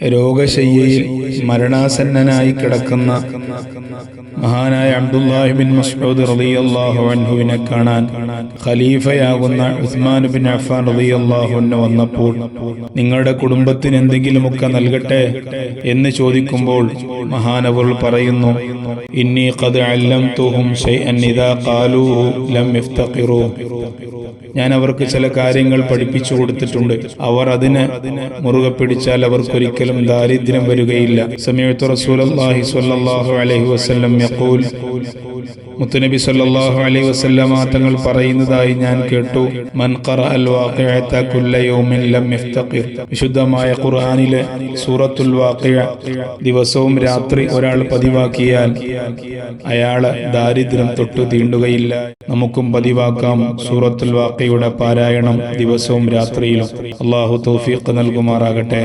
രോഗശയ്യയിൽ മരണാസന്നനായി കിടക്കുന്ന മഹാനായ അബ്ദുല്ലാഹിബിൻ മസ്ഊദ് റളിയല്ലാഹു അൻഹുവിനെ കാണാൻ ഖലീഫയാകുന്ന ഉസ്മാൻ ബിൻ അഫ്ഫാൻ റളിയല്ലാഹു അൻഹു വന്നപ്പോൾ നിങ്ങളുടെ കുടുംബത്തിന് എന്തെങ്കിലുമൊക്കെ നൽകട്ടെ എന്ന് ചോദിക്കുമ്പോൾ മഹാനവർ പറയുന്നു ഇന്നി ഖദ് അല്ലംതുഹും ഷൈഅൻ ഇദാ ഖാലൂ ലം യഫ്തഖിറൂ ഞാൻ അവർക്ക് ചില കാര്യങ്ങൾ പഠിപ്പിച്ചു കൊടുത്തിട്ടുണ്ട്. അവർ അതിനെ മുറുകെ പിടിച്ചാൽ അവർക്കൊരിക്കലും ദാരിദ്ര്യം വരികയില്ല. സമയത്ത് റസൂലല്ലാഹി സ്വല്ലല്ലാഹു അലൈഹി വസല്ലം യഖൂൽ മുത്തുനബി സല്ലല്ലാഹു അലൈഹി വസല്ലമ തങ്ങൾ പറയുന്നതായി ഞാൻ കേട്ടു. മൻ ഖറഅൽ വാഖിഅത കുല്ല യൗമിൻ ലം ഇഫ്തഖിർ വിശുദ്ധമായ ഖുർആനിലെ സൂറത്തുൽ വാഖിഅ ദിവസവും രാത്രി ഒരാൾ പതിവാക്കിയാൽ അയാളെ ദാരിദ്ര്യം തൊട്ടു തീണ്ടുകയില്ല. നമുക്കും പതിവാക്കാം. സൂറത്തുൽ വാഖിയുടെ പാരായണം ദിവസവും രാത്രിയിലും. അള്ളാഹു തൗഫീഖ് നൽകുമാറാകട്ടെ.